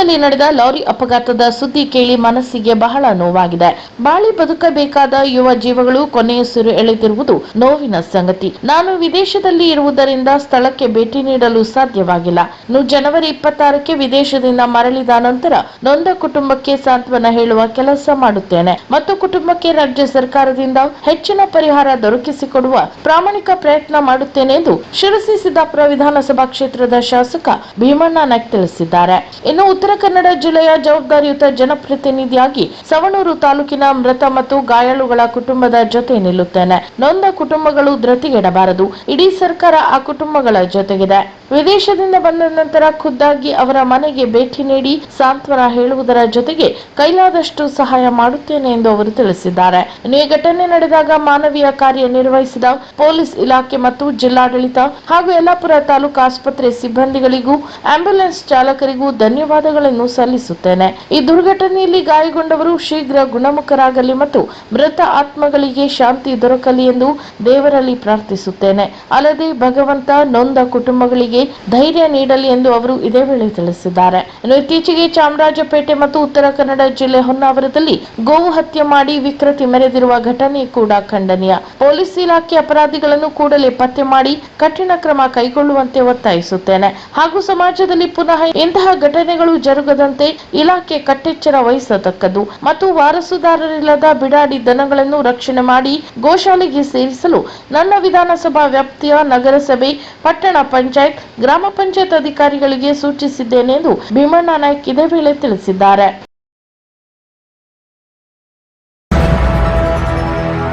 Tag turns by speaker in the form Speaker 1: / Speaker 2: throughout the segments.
Speaker 1: ಯಲ್ಲಾಪುರದಲ್ಲಿ ನಡೆದ ಲಾರಿ ಅಪಘಾತದ ಸುದ್ದಿ ಕೇಳಿ ಮನಸ್ಸಿಗೆ ಬಹಳ ನೋವಾಗಿದೆ. ಬಾಳಿ ಬದುಕಬೇಕಾದ ಯುವ ಜೀವಗಳು ಕೊನೆಯುಸಿರು ಎಳೆದಿರುವುದು ನೋವಿನ ಸಂಗತಿ. ನಾನು ವಿದೇಶದಲ್ಲಿ ಇರುವುದರಿಂದ ಸ್ಥಳಕ್ಕೆ ಭೇಟಿ ನೀಡಲು ಸಾಧ್ಯವಾಗಿಲ್ಲ. ಇನ್ನು ಜನವರಿ ಇಪ್ಪತ್ತಾರಕ್ಕೆ ವಿದೇಶದಿಂದ ಮರಳಿದ ನಂತರ ನೊಂದ ಕುಟುಂಬಕ್ಕೆ ಸಾಂತ್ವನ ಹೇಳುವ ಕೆಲಸ ಮಾಡುತ್ತೇನೆ. ಮತ್ತು ಕುಟುಂಬಕ್ಕೆ ರಾಜ್ಯ ಸರ್ಕಾರದಿಂದ ಹೆಚ್ಚಿನ ಪರಿಹಾರ ದೊರಕಿಸಿಕೊಡುವ ಪ್ರಾಮಾಣಿಕ ಪ್ರಯತ್ನ ಮಾಡುತ್ತೇನೆ ಎಂದು ಶಿರಸಿ ಸಿದ್ದಾಪುರ ವಿಧಾನಸಭಾ ಕ್ಷೇತ್ರದ ಶಾಸಕ ಭೀಮಣ್ಣ ನಾಯ್ಕ್ ತಿಳಿಸಿದ್ದಾರೆ. ಇನ್ನು ಉತ್ತರ ಕನ್ನಡ ಜಿಲ್ಲೆಯ ಜವಾಬ್ದಾರಿಯುತ ಜನಪ್ರತಿನಿಧಿಯಾಗಿ ಸವಣೂರು ತಾಲೂಕಿನ ಮೃತ ಮತ್ತು ಗಾಯಾಳುಗಳ ಕುಟುಂಬದ ಜೊತೆ ನಿಲ್ಲುತ್ತೇನೆ. ನೊಂದ ಕುಟುಂಬಗಳು ಧೃತಿಗೆಡಬಾರದು. ಇಡೀ ಸರ್ಕಾರ ಆ ಕುಟುಂಬಗಳ ಜೊತೆಗಿದೆ. ವಿದೇಶದಿಂದ ಬಂದ ನಂತರ ಖುದ್ದಾಗಿ ಅವರ ಮನೆಗೆ ಭೇಟಿ ನೀಡಿ ಸಾಂತ್ವನ ಹೇಳುವುದರ ಜೊತೆಗೆ ಕೈಲಾದಷ್ಟು ಸಹಾಯ ಮಾಡುತ್ತೇನೆ ಎಂದು ಅವರು ತಿಳಿಸಿದ್ದಾರೆ. ಈ ಘಟನೆ ನಡೆದಾಗ ಮಾನವೀಯ ಕಾರ್ಯ ನಿರ್ವಹಿಸಿದ ಪೊಲೀಸ್ ಇಲಾಖೆ ಮತ್ತು ಜಿಲ್ಲಾಡಳಿತ ಹಾಗೂ ಯಲ್ಲಾಪುರ ತಾಲೂಕು ಆಸ್ಪತ್ರೆ ಸಿಬ್ಬಂದಿಗಳಿಗೂ ಆಂಬ್ಯುಲೆನ್ಸ್ ಚಾಲಕರಿಗೂ ಧನ್ಯವಾದಗಳನ್ನು ಸಲ್ಲಿಸುತ್ತೇನೆ. ಈ ದುರ್ಘಟನೆಯಲ್ಲಿ ಗಾಯಗೊಂಡವರು ಶೀಘ್ರ ಗುಣಮುಖರಾಗಲಿ ಮತ್ತು ಮೃತ ಆತ್ಮಗಳಿಗೆ ಶಾಂತಿ ದೊರಕಲಿ ಎಂದು ದೇವರಲ್ಲಿ ಪ್ರಾರ್ಥಿಸುತ್ತೇನೆ. ಅಲ್ಲದೆ ಭಗವಂತ ನೊಂದ ಕುಟುಂಬಗಳಿಗೆ ಧೈರ್ಯ ನೀಡಲಿ ಎಂದು ಅವರು ಇದೇ ವೇಳೆ ತಿಳಿಸಿದ್ದಾರೆ. ಇನ್ನು ಇತ್ತೀಚೆಗೆ ಚಾಮರಾಜಪೇಟೆ ಮತ್ತು ಉತ್ತರ ಕನ್ನಡ ಜಿಲ್ಲೆ ಹೊನ್ನಾವರದಲ್ಲಿ ಗೋವು ಹತ್ಯೆ ಮಾಡಿ ವಿಕೃತಿ ಮೆರೆದಿರುವ ಘಟನೆ ಕೂಡ ಖಂಡನೀಯ. ಪೊಲೀಸ್ ಇಲಾಖೆ ಅಪರಾಧಿಗಳನ್ನು ಕೂಡಲೇ ಪತ್ತೆ ಮಾಡಿ ಕಠಿಣ ಕ್ರಮ ಕೈಗೊಳ್ಳುವಂತೆ ಒತ್ತಾಯಿಸುತ್ತೇನೆ. ಹಾಗೂ ಸಮಾಜದಲ್ಲಿ ಪುನಃ ಇಂತಹ ಘಟನೆಗಳು ಜರುಗದಂತೆ ಇಲಾಖೆ ಕಟ್ಟೆಚ್ಚರ ವಹಿಸತಕ್ಕದ್ದು ಮತ್ತು ವಾರಸುದಾರರಿಲ್ಲದ ಬಿಡಾಡಿ ದನಗಳನ್ನು ರಕ್ಷಣೆ ಮಾಡಿ ಗೋಶಾಲೆಗೆ ಸೇರಿಸಲು ನನ್ನ ವಿಧಾನಸಭಾ ವ್ಯಾಪ್ತಿಯ ನಗರಸಭೆ ಪಟ್ಟಣ ಪಂಚಾಯತ್ ಗ್ರಾಮ ಪಂಚಾಯತ್ ಅಧಿಕಾರಿಗಳಿಗೆ ಸೂಚಿಸಿದ್ದೇನೆ ಎಂದು ಭೀಮಣ್ಣ ನಾಯ್ಕ್ ಇದೇ ವೇಳೆ ತಿಳಿಸಿದ್ದಾರೆ.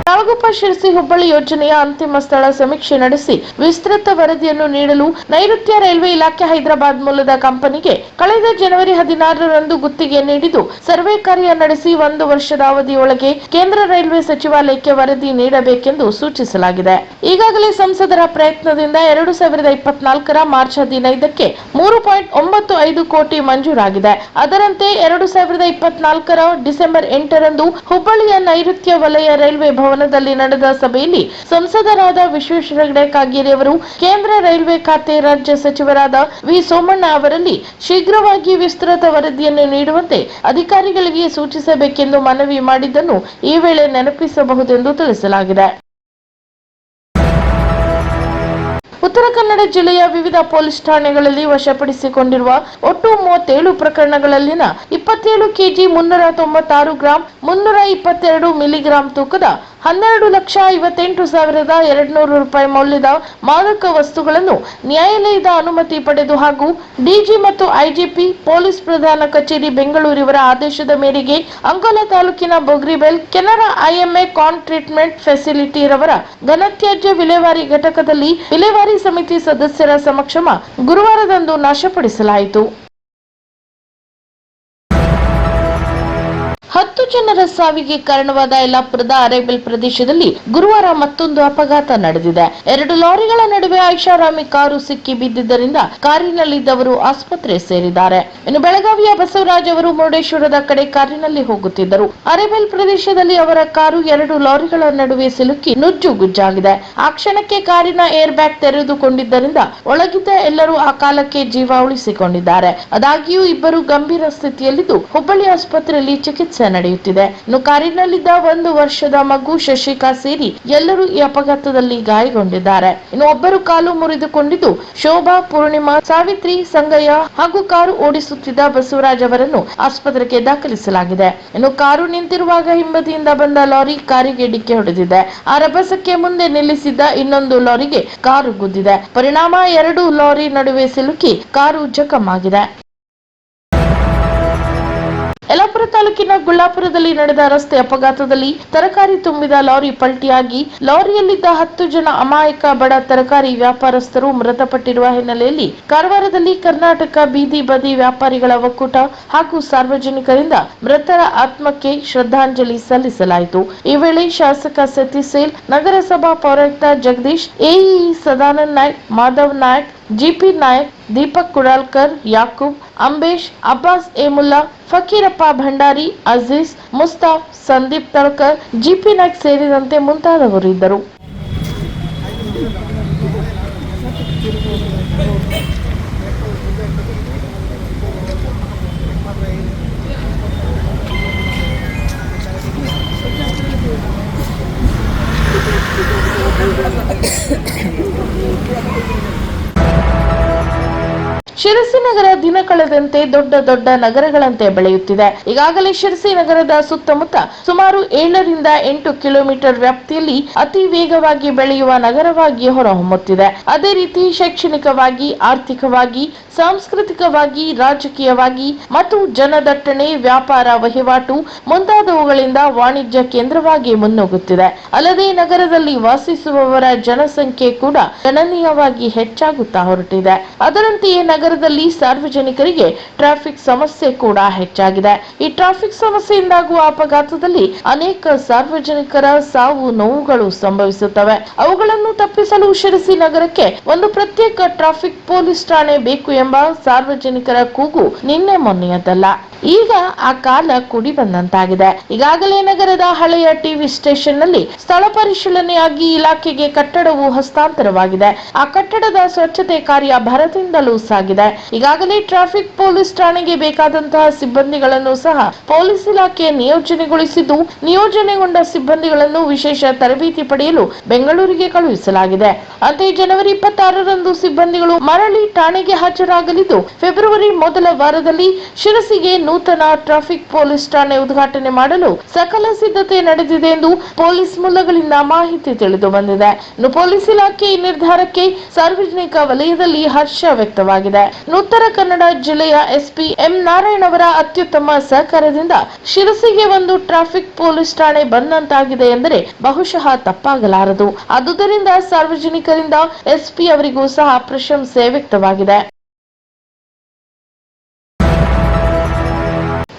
Speaker 1: ತಾಳಗುಪ್ಪ ಶಿರಸಿ ಹುಬ್ಬಳ್ಳಿ ಯೋಜನೆಯ ಅಂತಿಮ ಸ್ಥಳ ಸಮೀಕ್ಷೆ ನಡೆಸಿ ವಿಸ್ತೃತ ವರದಿಯನ್ನು ನೀಡಲು ನೈಋತ್ಯ ರೈಲ್ವೆ ಇಲಾಖೆ ಹೈದರಾಬಾದ್ ಮೂಲದ ಕಂಪನಿಗೆ ಕಳೆದ ಜನವರಿ ಹದಿನಾರರಂದು ಗುತ್ತಿಗೆ ನೀಡಿದ್ದು, ಸರ್ವೆ ಕಾರ್ಯ ನಡೆಸಿ ಒಂದು ವರ್ಷದ ಅವಧಿಯೊಳಗೆ ಕೇಂದ್ರ ರೈಲ್ವೆ ಸಚಿವಾಲಯಕ್ಕೆ ವರದಿ ನೀಡಬೇಕೆಂದು ಸೂಚಿಸಲಾಗಿದೆ. ಈಗಾಗಲೇ ಸಂಸದರ ಪ್ರಯತ್ನದಿಂದ ಎರಡು ಸಾವಿರದ ಇಪ್ಪತ್ನಾಲ್ಕರ ಮಾರ್ಚ್ ಹದಿನೈದಕ್ಕೆ ಮೂರು ಪಾಯಿಂಟ್ ಒಂಬತ್ತು ಐದು ಕೋಟಿ ಮಂಜೂರಾಗಿದೆ. ಅದರಂತೆ ಎರಡು ಸಾವಿರದ ಇಪ್ಪತ್ನಾಲ್ಕರ ಡಿಸೆಂಬರ್ ಎಂಟರಂದು ಹುಬ್ಬಳ್ಳಿಯ ನೈಋತ್ಯ ವಲಯ ರೈಲ್ವೆ ಭವನದಲ್ಲಿ ನಡೆದ ಸಭೆಯಲ್ಲಿ ಸಂಸದರಾದ ವಿಶ್ವೇಶ್ವರ ಕಾಗೇರಿ ಅವರು, ಕೇಂದ್ರ ರೈಲ್ವೆ ಖಾತೆ ರಾಜ್ಯ ಸಚಿವರಾದ ವಿ ಸೋಮಣ್ಣ ಅವರಲ್ಲಿ ಶೀಘ್ರವಾಗಿ ವಿಸ್ತೃತ ವರದಿಯನ್ನು ನೀಡುವಂತೆ ಅಧಿಕಾರಿಗಳಿಗೆ ಸೂಚಿಸಬೇಕೆಂದು ಮನವಿ ಮಾಡಿದ್ದನ್ನು ಈ ವೇಳೆ ನೆನಪಿಸಬಹುದೆಂದು ತಿಳಿಸಲಾಗಿದೆ. ಉತ್ತರ ಕನ್ನಡ ಜಿಲ್ಲೆಯ ವಿವಿಧ ಪೊಲೀಸ್ ಠಾಣೆಗಳಲ್ಲಿ ವಶಪಡಿಸಿಕೊಂಡಿರುವ ಒಟ್ಟು ಮೂವತ್ತೇಳು ಪ್ರಕರಣಗಳಲ್ಲಿನ ಇಪ್ಪತ್ತೇಳು ಕೆಜಿ ಮುನ್ನೂರ ತೊಂಬತ್ತಾರು ಗ್ರಾಂ, ಮುನ್ನೂರ ಇಪ್ಪತ್ತೆರಡು ಮಿಲಿಗ್ರಾಂ ತೂಕದ ಹನ್ನೆರಡು ಲಕ್ಷ ಐವತ್ತೆಂಟು ಸಾವಿರದ ಎರಡ್ನೂರು ರೂಪಾಯಿ ಮೌಲ್ಯದ ಮಾದಕ ವಸ್ತುಗಳನ್ನು ನ್ಯಾಯಾಲಯದ ಅನುಮತಿ ಪಡೆದು ಹಾಗೂ ಡಿಜಿ ಮತ್ತು ಐಜಿಪಿ ಪೊಲೀಸ್ ಪ್ರಧಾನ ಕಚೇರಿ ಬೆಂಗಳೂರಿವರ ಆದೇಶದ ಮೇರೆಗೆ ಅಂಕೋಲಾ ತಾಲೂಕಿನ ಬೊಗ್ರಿಬೆಲ್ ಕೆನರಾ ಐಎಂಎ ಕಾನ್ ಟ್ರೀಟ್ಮೆಂಟ್ ಫೆಸಿಲಿಟಿ ರವರ ಘನತ್ಯಾಜ್ಯ ವಿಲೇವಾರಿ ಘಟಕದಲ್ಲಿ ವಿಲೇವಾರಿ ಸಮಿತಿ ಸದಸ್ಯರ ಸಮಕ್ಷಮ ಗುರುವಾರದಂದು ನಾಶಪಡಿಸಲಾಯಿತು. ಜನರ ಸಾವಿಗೆ ಕಾರಣವಾದ ಯಲ್ಲಾಪುರದ ಅರೇಬಲ್ ಪ್ರದೇಶದಲ್ಲಿ ಗುರುವಾರ ಮತ್ತೊಂದು ಅಪಘಾತ ನಡೆದಿದೆ. ಎರಡು ಲಾರಿಗಳ ನಡುವೆ ಐಷಾರಾಮಿ ಕಾರು ಸಿಕ್ಕಿ ಬಿದ್ದಿದ್ದರಿಂದ ಕಾರಿನಲ್ಲಿದ್ದವರು ಆಸ್ಪತ್ರೆ ಸೇರಿದ್ದಾರೆ. ಇನ್ನು ಬೆಳಗಾವಿಯ ಬಸವರಾಜ್ ಅವರು ಮುರುಡೇಶ್ವರದ ಕಡೆ ಕಾರಿನಲ್ಲಿ ಹೋಗುತ್ತಿದ್ದರು. ಅರೇಬಲ್ ಪ್ರದೇಶದಲ್ಲಿ ಅವರ ಕಾರು ಎರಡು ಲಾರಿಗಳ ನಡುವೆ ಸಿಲುಕಿ ನುಜ್ಜುಗುಜ್ಜಾಗಿದೆ ಆ ಕ್ಷಣಕ್ಕೆ ಕಾರಿನ ಏರ್ ಬ್ಯಾಗ್ ತೆರೆದುಕೊಂಡಿದ್ದರಿಂದ ಒಳಗಿದ್ದ ಎಲ್ಲರೂ ಆ ಕಾಲಕ್ಕೆ ಜೀವ ಉಳಿಸಿಕೊಂಡಿದ್ದಾರೆ. ಆದಾಗ್ಯೂ ಇಬ್ಬರು ಗಂಭೀರ ಸ್ಥಿತಿಯಲ್ಲಿದ್ದು, ಹುಬ್ಬಳ್ಳಿ ಆಸ್ಪತ್ರೆಯಲ್ಲಿ ಚಿಕಿತ್ಸೆ ನಡೆಯುತ್ತಿದೆ. ಇನ್ನು ಕಾರಿನಲ್ಲಿದ್ದ ಒಂದು ವರ್ಷದ ಮಗು ಶಶಿಕಾ ಸೇರಿ ಎಲ್ಲರೂ ಈ ಅಪಘಾತದಲ್ಲಿ ಗಾಯಗೊಂಡಿದ್ದಾರೆ. ಇನ್ನು ಒಬ್ಬರು ಕಾಲು ಮುರಿದುಕೊಂಡಿದ್ದು, ಶೋಭಾ, ಪೂರ್ಣಿಮಾ, ಸಾವಿತ್ರಿ, ಸಂಗಯ್ಯ ಹಾಗೂ ಕಾರು ಓಡಿಸುತ್ತಿದ್ದ ಬಸವರಾಜ್ ಅವರನ್ನು ಆಸ್ಪತ್ರೆಗೆ ದಾಖಲಿಸಲಾಗಿದೆ. ಇನ್ನು ಕಾರು ನಿಂತಿರುವಾಗ ಹಿಂಬದಿಯಿಂದ ಬಂದ ಲಾರಿ ಕಾರಿಗೆ ಡಿಕ್ಕಿ ಹೊಡೆದಿದೆ. ಆ ರಭಸಕ್ಕೆ ಮುಂದೆ ನಿಲ್ಲಿಸಿದ್ದ ಇನ್ನೊಂದು ಲಾರಿಗೆ ಕಾರು ಗುದ್ದಿದೆ. ಪರಿಣಾಮ ಎರಡು ಲಾರಿ ನಡುವೆ ಸಿಲುಕಿ ಕಾರು ಜಖಮಾಗಿದೆ ಯಲ್ಲಾಪುರ ತಾಲೂಕಿನ ಗುಳ್ಳಾಪುರದಲ್ಲಿ ನಡೆದ ರಸ್ತೆ ಅಪಘಾತದಲ್ಲಿ ತರಕಾರಿ ತುಂಬಿದ ಲಾರಿ ಪಲ್ಟಿಯಾಗಿ ಲಾರಿಯಲ್ಲಿದ್ದ ಹತ್ತು ಜನ ಅಮಾಯಕ ಬಡ ತರಕಾರಿ ವ್ಯಾಪಾರಸ್ಥರು ಮೃತಪಟ್ಟಿರುವ ಹಿನ್ನೆಲೆಯಲ್ಲಿ ಕಾರವಾರದಲ್ಲಿ ಕರ್ನಾಟಕ ಬೀದಿ ಬದಿ ವ್ಯಾಪಾರಿಗಳ ಒಕ್ಕೂಟ ಹಾಗೂ ಸಾರ್ವಜನಿಕರಿಂದ ಮೃತರ ಆತ್ಮಕ್ಕೆ ಶ್ರದ್ಧಾಂಜಲಿ ಸಲ್ಲಿಸಲಾಯಿತು. ಈ ವೇಳೆ ಶಾಸಕ ಸತೀಶ್ ಸೇಲ್ ನಗರಸಭಾ ಪೌರಾಯುಕ್ತ Jagadish AE Sadanand Naik, Madhav Naik, GP Nayak, Deepak Kudalkar, Yakub Ambesh Abbas Emulla Fakirappa Bhandari Aziz Mustaf Sandeep Talkar GP Naik ಸೇರಿದಂತೆ ಮುಂತಾದವರು ಇದ್ದರು. ಶಿರಸಿ ನಗರ ದಿನ ಕಳೆದಂತೆ ದೊಡ್ಡ ದೊಡ್ಡ ನಗರಗಳಂತೆ ಬೆಳೆಯುತ್ತಿದೆ. ಈಗಾಗಲೇ ಶಿರಸಿ ನಗರದ ಸುತ್ತಮುತ್ತ ಸುಮಾರು ಏಳರಿಂದ ಎಂಟು ಕಿಲೋಮೀಟರ್ ವ್ಯಾಪ್ತಿಯಲ್ಲಿ ಅತಿ ವೇಗವಾಗಿ ಬೆಳೆಯುವ ನಗರವಾಗಿ ಹೊರಹೊಮ್ಮುತ್ತಿದೆ. ಅದೇ ರೀತಿ ಶೈಕ್ಷಣಿಕವಾಗಿ, ಆರ್ಥಿಕವಾಗಿ, ಸಾಂಸ್ಕೃತಿಕವಾಗಿ, ರಾಜಕೀಯವಾಗಿ ಮತ್ತು ಜನದಟ್ಟಣೆ, ವ್ಯಾಪಾರ ವಹಿವಾಟು ಮುಂತಾದವುಗಳಿಂದ ವಾಣಿಜ್ಯ ಕೇಂದ್ರವಾಗಿ ಮುನ್ನುಗ್ಗುತ್ತಿದೆ ಅಲ್ಲದೆ ನಗರದಲ್ಲಿ ವಾಸಿಸುವವರ ಜನಸಂಖ್ಯೆ ಕೂಡ ಗಣನೀಯವಾಗಿ ಹೆಚ್ಚಾಗುತ್ತಾ ಹೊರಟಿದೆ. ಅದರಂತೆಯೇ ನಗರದಲ್ಲಿ ಸಾರ್ವಜನಿಕರಿಗೆ ಟ್ರಾಫಿಕ್ ಸಮಸ್ಯೆ ಕೂಡ ಹೆಚ್ಚಾಗಿದೆ. ಈ ಟ್ರಾಫಿಕ್ ಸಮಸ್ಯೆಯಿಂದಾಗುವ ಅಪಘಾತದಲ್ಲಿ ಅನೇಕ ಸಾರ್ವಜನಿಕರ ಸಾವು ನೋವುಗಳು ಸಂಭವಿಸುತ್ತವೆ. ಅವುಗಳನ್ನು ತಪ್ಪಿಸಲು ಶಿರಸಿ ನಗರಕ್ಕೆ ಒಂದು ಪ್ರತ್ಯೇಕ ಟ್ರಾಫಿಕ್ ಪೊಲೀಸ್ ಠಾಣೆ ಬೇಕು ಎಂಬ ಸಾರ್ವಜನಿಕರ ಕೂಗು ನಿನ್ನೆ ಮೊನ್ನೆಯದಲ್ಲ ಈಗ ಆ ಕಾಲ ಕುಡಿ ಬಂದಂತಾಗಿದೆ. ಈಗಾಗಲೇ ನಗರದ ಹಳೆಯ ಟಿವಿ ಸ್ಟೇಷನ್ನಲ್ಲಿ ಸ್ಥಳ ಪರಿಶೀಲನೆಯಾಗಿ ಇಲಾಖೆಗೆ ಕಟ್ಟಡವು ಹಸ್ತಾಂತರವಾಗಿದೆ. ಆ ಕಟ್ಟಡದ ಸ್ವಚ್ಛತೆ ಕಾರ್ಯ ಭರದಿಂದಲೂ ಸಾಗಿದೆ. ಈಗಾಗಲೇ ಟ್ರಾಫಿಕ್ ಪೊಲೀಸ್ ಠಾಣೆಗೆ ಬೇಕಾದಂತಹ ಸಿಬ್ಬಂದಿಗಳನ್ನು ಸಹ ಪೊಲೀಸ್ ಇಲಾಖೆ ನಿಯೋಜನೆಗೊಳಿಸಿದ್ದು, ನಿಯೋಜನೆಗೊಂಡ ಸಿಬ್ಬಂದಿಗಳನ್ನು ವಿಶೇಷ ತರಬೇತಿ ಪಡೆಯಲು ಬೆಂಗಳೂರಿಗೆ ಕಳುಹಿಸಲಾಗಿದೆ. ಅಂತೆಯೇ ಜನವರಿ ಇಪ್ಪತ್ತಾರರಂದು ಸಿಬ್ಬಂದಿಗಳು ಮರಳಿ ಠಾಣೆಗೆ ಹಾಜರಾಗಲಿದ್ದು, ಫೆಬ್ರವರಿ ಮೊದಲ ವಾರದಲ್ಲಿ ಶಿರಸಿಗೆ ನೂತನ ಟ್ರಾಫಿಕ್ ಪೊಲೀಸ್ ಠಾಣೆ ಉದ್ಘಾಟನೆ ಮಾಡಲು ಸಕಲ ಸಿದ್ಧತೆ ನಡೆದಿದೆ ಎಂದು ಪೊಲೀಸ್ ಮೂಲಗಳಿಂದ ಮಾಹಿತಿ ತಿಳಿದು ಬಂದಿದೆ. ಪೊಲೀಸ್ ಇಲಾಖೆ ಈ ನಿರ್ಧಾರಕ್ಕೆ ಸಾರ್ವಜನಿಕ ವಲಯದಲ್ಲಿ ಹರ್ಷ ವ್ಯಕ್ತವಾಗಿದೆ. ಉತ್ತರ ಕನ್ನಡ ಜಿಲ್ಲೆಯ ಎಸ್ಪಿ ಎಂ ನಾರಾಯಣ್ ಅವರ ಅತ್ಯುತ್ತಮ ಸಹಕಾರದಿಂದ ಶಿರಸಿಗೆ ಒಂದು ಟ್ರಾಫಿಕ್ ಪೊಲೀಸ್ ಠಾಣೆ ಬಂದಂತಾಗಿದೆ ಎಂದರೆ ಬಹುಶಃ ತಪ್ಪಾಗಲಾರದು. ಅದುದರಿಂದ ಸಾರ್ವಜನಿಕರಿಂದ ಎಸ್ಪಿ ಅವರಿಗೂ ಸಹ ಪ್ರಶಂಸೆ ವ್ಯಕ್ತವಾಗಿದೆ.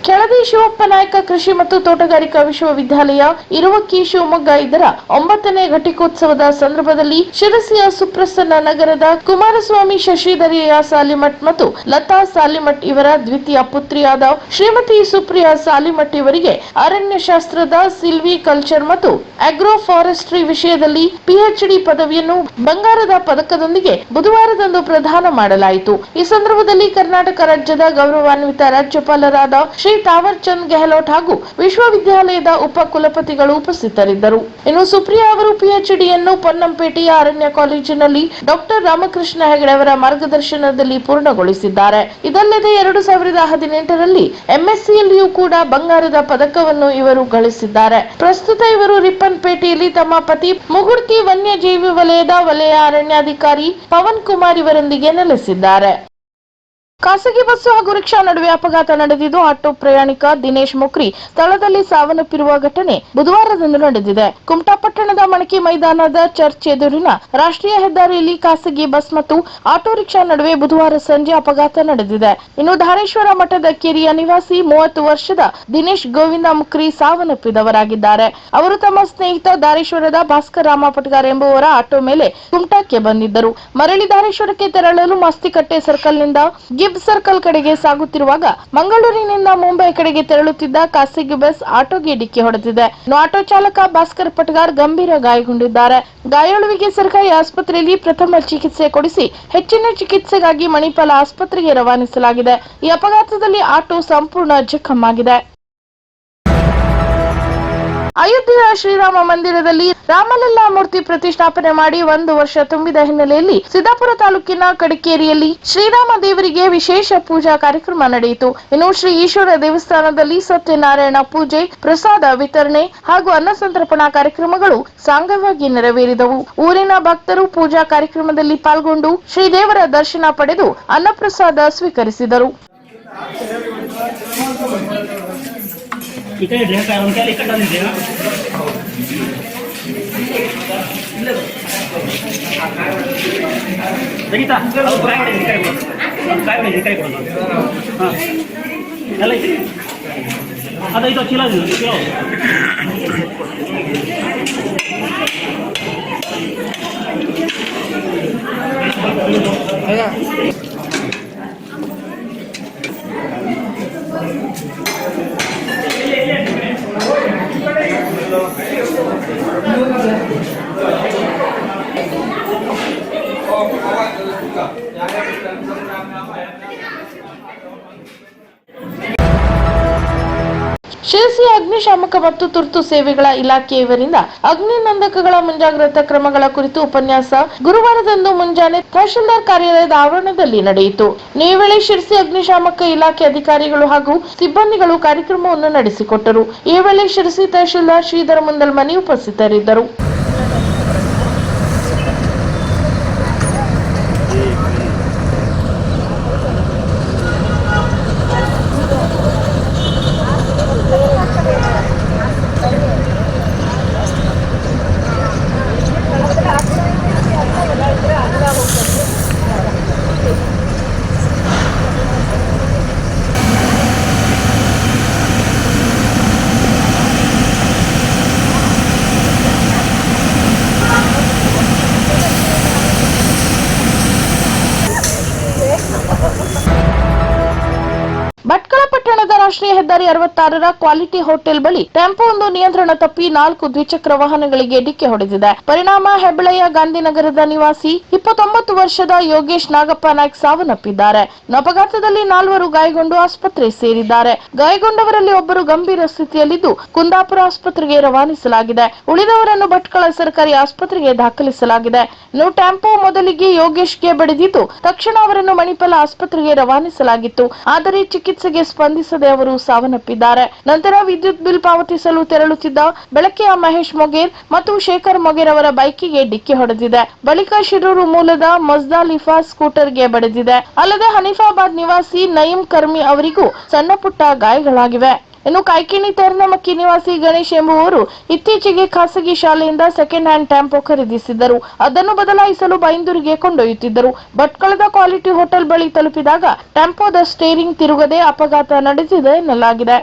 Speaker 1: ಕೆಳದಿ ಶಿವಪ್ಪ ನಾಯಕ ಕೃಷಿ ಮತ್ತು ತೋಟಗಾರಿಕಾ ವಿಶ್ವವಿದ್ಯಾಲಯ, ಇರುವಕ್ಕಿ ಶಿವಮೊಗ್ಗ, ಇದರ ಒಂಬತ್ತನೇ ಘಟಿಕೋತ್ಸವದ ಸಂದರ್ಭದಲ್ಲಿ ಶಿರಸಿಯ ಸುಪ್ರಸನ್ನ ನಗರದ ಕುಮಾರಸ್ವಾಮಿ ಶಶಿಧರಿಯ ಸಾಲಿಮಠ್ ಮತ್ತು ಲತಾ ಸಾಲಿಮಠ್ ಇವರ ದ್ವಿತೀಯ ಪುತ್ರಿಯಾದ ಶ್ರೀಮತಿ ಸುಪ್ರಿಯಾ ಸಾಲಿಮಠ್ ಇವರಿಗೆ ಅರಣ್ಯಶಾಸ್ತ್ರದ ಸಿಲ್ವಿ ಕಲ್ಚರ್ ಮತ್ತು ಆಗ್ರೋ ಫಾರೆಸ್ಟ್ರಿ ವಿಷಯದಲ್ಲಿ ಪಿಎಚ್ಡಿ ಪದವಿಯನ್ನು ಬಂಗಾರದ ಪದಕದೊಂದಿಗೆ ಬುಧವಾರದಂದು ಪ್ರದಾನ ಮಾಡಲಾಯಿತು. ಈ ಸಂದರ್ಭದಲ್ಲಿ ಕರ್ನಾಟಕ ರಾಜ್ಯದ ಗೌರವಾನ್ವಿತ ರಾಜ್ಯಪಾಲರಾದ ಶ್ರೀ ತಾವರ್ ಚಂದ್ ಗೆಹ್ಲೋಟ್ ಹಾಗೂ ವಿಶ್ವವಿದ್ಯಾಲಯದ ಉಪ ಕುಲಪತಿಗಳು ಉಪಸ್ಥಿತರಿದ್ದರು. ಇನ್ನು ಸುಪ್ರಿಯಾ ಅವರು ಪಿಎಚ್ಡಿಯನ್ನು ಪೊನ್ನಂಪೇಟೆಯ ಅರಣ್ಯ ಕಾಲೇಜಿನಲ್ಲಿ ಡಾಕ್ಟರ್ ರಾಮಕೃಷ್ಣ ಹೆಗಡೆ ಅವರ ಮಾರ್ಗದರ್ಶನದಲ್ಲಿ ಪೂರ್ಣಗೊಳಿಸಿದ್ದಾರೆ. ಇದಲ್ಲದೆ ಎರಡು ಸಾವಿರದ ಹದಿನೆಂಟರಲ್ಲಿ ಎಂಎಸ್ಸಿಯಲ್ಲಿಯೂ ಕೂಡ ಬಂಗಾರದ ಪದಕವನ್ನು ಇವರು ಗಳಿಸಿದ್ದಾರೆ. ಪ್ರಸ್ತುತ ಇವರು ರಿಪ್ಪನ್ಪೇಟೆಯಲ್ಲಿ ತಮ್ಮ ಪತಿ ಮುಗುಡ್ತಿ ವನ್ಯಜೀವಿ ವಲಯದ ವಲಯ ಅರಣ್ಯಾಧಿಕಾರಿ ಪವನ್ ಕುಮಾರ್ ಇವರೊಂದಿಗೆ ನೆಲೆಸಿದ್ದಾರೆ. ಖಾಸಗಿ ಬಸ್ಸು ಹಾಗೂ ರಿಕ್ಷಾ ನಡುವೆ ಅಪಘಾತ ನಡೆದಿದ್ದು ಆಟೋ ಪ್ರಯಾಣಿಕ ದಿನೇಶ್ ಮುಕ್ರಿ ಸ್ಥಳದಲ್ಲಿ ಸಾವನ್ನಪ್ಪಿರುವ ಘಟನೆ ಬುಧವಾರದಂದು ನಡೆದಿದೆ. ಕುಮಟಾ ಪಟ್ಟಣದ ಮಣಕಿ ಮೈದಾನದ ಚರ್ಚ್ ಎದುರಿನ ರಾಷ್ಟ್ರೀಯ ಹೆದ್ದಾರಿಯಲ್ಲಿ ಖಾಸಗಿ ಬಸ್ ಮತ್ತು ಆಟೋ ರಿಕ್ಷಾ ನಡುವೆ ಬುಧವಾರ ಸಂಜೆ ಅಪಘಾತ ನಡೆದಿದೆ. ಇನ್ನು ಧಾರೇಶ್ವರ ಮಠದ ಕಿರಿಯ ನಿವಾಸಿ ಮೂವತ್ತು ವರ್ಷದ ದಿನೇಶ್ ಗೋವಿಂದ ಮುಕ್ರಿ ಸಾವನ್ನಪ್ಪಿದವರಾಗಿದ್ದಾರೆ. ಅವರು ತಮ್ಮ ಸ್ನೇಹಿತ ಧಾರೇಶ್ವರದ ಭಾಸ್ಕರ್ ರಾಮ ಪಟ್ಗಾರ್ ಎಂಬುವರ ಆಟೋ ಮೇಲೆ ಕುಮಟಾಕ್ಕೆ ಬಂದಿದ್ದರು. ಮರಳಿ ಧಾರೇಶ್ವರಕ್ಕೆ ತೆರಳಲು ಮಸ್ತಿಕಟ್ಟೆ ಸರ್ಕಲ್ನಿಂದ ಗಿಬ್ ಸರ್ಕಲ್ ಕಡೆಗೆ ಸಾಗುತ್ತಿರುವಾಗ ಮಂಗಳೂರಿನಿಂದ ಮುಂಬೈ ಕಡೆಗೆ ತೆರಳುತ್ತಿದ್ದ ಖಾಸಗಿ ಬಸ್ ಆಟೋಗೆ ಡಿಕ್ಕಿ ಹೊಡೆದಿದೆ. ಆಟೋ ಚಾಲಕ ಭಾಸ್ಕರ್ ಪಟ್ಗಾರ್ ಗಂಭೀರ ಗಾಯಗೊಂಡಿದ್ದಾರೆ. ಗಾಯಾಳುವಿಗೆ ಸರ್ಕಾರಿ ಆಸ್ಪತ್ರೆಯಲ್ಲಿ ಪ್ರಥಮ ಚಿಕಿತ್ಸೆ ಕೊಡಿಸಿ ಹೆಚ್ಚಿನ ಚಿಕಿತ್ಸೆಗಾಗಿ ಮಣಿಪಾಲ ಆಸ್ಪತ್ರೆಗೆ ರವಾನಿಸಲಾಗಿದೆ. ಈ ಅಪಘಾತದಲ್ಲಿ ಆಟೋ ಸಂಪೂರ್ಣ ಜಖಮ್ಮಾಗಿದೆ ಅಯೋಧ್ಯೆಯ ಶ್ರೀರಾಮ ಮಂದಿರದಲ್ಲಿ ರಾಮಲಲ್ಲಾ ಮೂರ್ತಿ ಪ್ರತಿಷ್ಠಾಪನೆ ಮಾಡಿ ಒಂದು ವರ್ಷ ತುಂಬಿದ ಹಿನ್ನೆಲೆಯಲ್ಲಿ ಸಿದ್ದಾಪುರ ತಾಲೂಕಿನ ಕಡಿಕೇರಿಯಲ್ಲಿ ಶ್ರೀರಾಮ ದೇವರಿಗೆ ವಿಶೇಷ ಪೂಜಾ ಕಾರ್ಯಕ್ರಮ ನಡೆಯಿತು. ಇನ್ನು ಶ್ರೀ ಈಶ್ವರ ದೇವಸ್ಥಾನದಲ್ಲಿ ಸತ್ಯನಾರಾಯಣ ಪೂಜೆ, ಪ್ರಸಾದ ವಿತರಣೆ ಹಾಗೂ ಅನ್ನಸಂತರ್ಪಣಾ ಕಾರ್ಯಕ್ರಮಗಳು ಸಾಂಗವಾಗಿ ನೆರವೇರಿದವು. ಊರಿನ ಭಕ್ತರು ಪೂಜಾ ಕಾರ್ಯಕ್ರಮದಲ್ಲಿ ಪಾಲ್ಗೊಂಡು ಶ್ರೀದೇವರ ದರ್ಶನ ಪಡೆದು ಅನ್ನಪ್ರಸಾದ ಸ್ವೀಕರಿಸಿದರು.
Speaker 2: इकडे ड्रेस आहे उनक्याला इकडे ಬಂದಿದೆ ರಗಿತಾ ಅವ್ರು ಕಾಯಿ ಹೊಡೆದು ಕೈ ಕೊಡೋದು ಕಾಯಿ ಹೊಡೆದು ಕೈ ಕೊಡೋದು ಹಾಂ ಎಲ್ಲ ಇದೆ ಅದೈದು ಚೀಲ ಚೀಲ ಅಲ್ಲ 어, 가만 있어. 야, 야, 야.
Speaker 1: ಶಿರಸಿ ಅಗ್ನಿಶಾಮಕ ಮತ್ತು ತುರ್ತು ಸೇವೆಗಳ ಇಲಾಖೆಯವರಿಂದ ಅಗ್ನಿನಂದಕಗಳ ಮುಂಜಾಗ್ರತಾ ಕ್ರಮಗಳ ಕುರಿತು ಉಪನ್ಯಾಸ ಗುರುವಾರದಂದು ಮುಂಜಾನೆ ತಹಶೀಲ್ದಾರ್ ಕಾರ್ಯಾಲಯದ ಆವರಣದಲ್ಲಿ ನಡೆಯಿತು. ಈ ವೇಳೆ ಶಿರಸಿ ಅಗ್ನಿಶಾಮಕ ಇಲಾಖೆ ಅಧಿಕಾರಿಗಳು ಹಾಗೂ ಸಿಬ್ಬಂದಿಗಳು ಕಾರ್ಯಕ್ರಮವನ್ನು ನಡೆಸಿಕೊಟ್ಟರು. ಈ ವೇಳೆ ಶಿರಸಿ ತಹಶೀಲ್ದಾರ್ ಶ್ರೀಧರ ಮುಂದಲ್ಮನಿ ಉಪಸ್ಥಿತರಿದ್ದರು. ಅರವತ್ತಾರರ ಕ್ವಾಲಿಟಿ ಹೋಟೆಲ್ ಬಳಿ ಟೆಂಪೋ ಒಂದು ನಿಯಂತ್ರಣ ತಪ್ಪಿ ನಾಲ್ಕು ದ್ವಿಚಕ್ರ ವಾಹನಗಳಿಗೆ ಡಿಕ್ಕಿ ಹೊಡೆದಿದೆ. ಪರಿಣಾಮ ಹೆಬ್ಬಳೆಯ ಗಾಂಧಿನಗರದ ನಿವಾಸಿ, ಇಪ್ಪತ್ತೊಂಬತ್ತು ವರ್ಷದ ಯೋಗೇಶ್ ನಾಗಪ್ಪ ನಾಯ್ಕ ಸಾವನ್ನಪ್ಪಿದ್ದಾರೆ. ಅಪಘಾತದಲ್ಲಿ ನಾಲ್ವರು ಗಾಯಗೊಂಡು ಆಸ್ಪತ್ರೆ ಸೇರಿದ್ದಾರೆ. ಗಾಯಗೊಂಡವರಲ್ಲಿ ಒಬ್ಬರು ಗಂಭೀರ ಸ್ಥಿತಿಯಲ್ಲಿದ್ದು, ಕುಂದಾಪುರ ಆಸ್ಪತ್ರೆಗೆ ರವಾನಿಸಲಾಗಿದೆ. ಉಳಿದವರನ್ನು ಭಟ್ಕಳ ಸರ್ಕಾರಿ ಆಸ್ಪತ್ರೆಗೆ ದಾಖಲಿಸಲಾಗಿದೆ. ಇನ್ನು ಟೆಂಪೋ ಮೊದಲಿಗೆ ಯೋಗೇಶ್ಗೆ ಬಡಿದಿದ್ದು, ತಕ್ಷಣ ಅವರನ್ನು ಮಣಿಪಾಲ ಆಸ್ಪತ್ರೆಗೆ ರವಾನಿಸಲಾಗಿತ್ತು. ಆದರೆ ಚಿಕಿತ್ಸೆಗೆ ಸ್ಪಂದಿಸದೆ ಅವರು ಸಾವನ್ನಪ್ಪಿದ್ದಾರೆ. ನಂತರ ವಿದ್ಯುತ್ ಬಿಲ್ ಪಾವತಿಸಲು ತೆರಳುತ್ತಿದ್ದ ಬೆಳಕೆಯ ಮಹೇಶ್ ಮೊಗೇರ್ ಮತ್ತು ಶೇಖರ್ ಮೊಗೇರ್ ಅವರ ಬೈಕಿಗೆ ಡಿಕ್ಕಿ ಹೊಡೆದಿದೆ. ಬಳಿಕ ಶಿರೂರು ಮೂಲದ ಮಜ್ದಾ ಲಿಫಾ ಸ್ಕೂಟರ್ಗೆ ಬಡಿದಿದೆ. ಅಲ್ಲದೆ ಹನೀಫಾಬಾದ್ ನಿವಾಸಿ ನಯೀಂ ಕರ್ಮಿ ಅವರಿಗೂ ಸಣ್ಣ ಪುಟ್ಟ ಗಾಯಗಳಾಗಿವೆ. ಇನ್ನು ಕಾಯ್ಕಿಣಿ ತೋರ್ನಮಕ್ಕಿ ನಿವಾಸಿ ಗಣೇಶ್ ಎಂಬುವರು ಇತ್ತೀಚೆಗೆ ಖಾಸಗಿ ಶಾಲೆಯಿಂದ ಸೆಕೆಂಡ್ ಹ್ಯಾಂಡ್ ಟೆಂಪೋ ಖರೀದಿಸಿದ್ದರು. ಅದನ್ನು ಬದಲಾಯಿಸಲು ಬೈಂದೂರಿಗೆ ಕೊಂಡೊಯ್ಯುತ್ತಿದ್ದರು. ಭಟ್ಕಳದ ಕ್ವಾಲಿಟಿ ಹೋಟೆಲ್ ಬಳಿ ತಲುಪಿದಾಗ ಟ್ಯಾಂಪೋದ ಸ್ಟೇರಿಂಗ್ ತಿರುಗದೆ ಅಪಘಾತ ನಡೆದಿದೆ ಎನ್ನಲಾಗಿದೆ.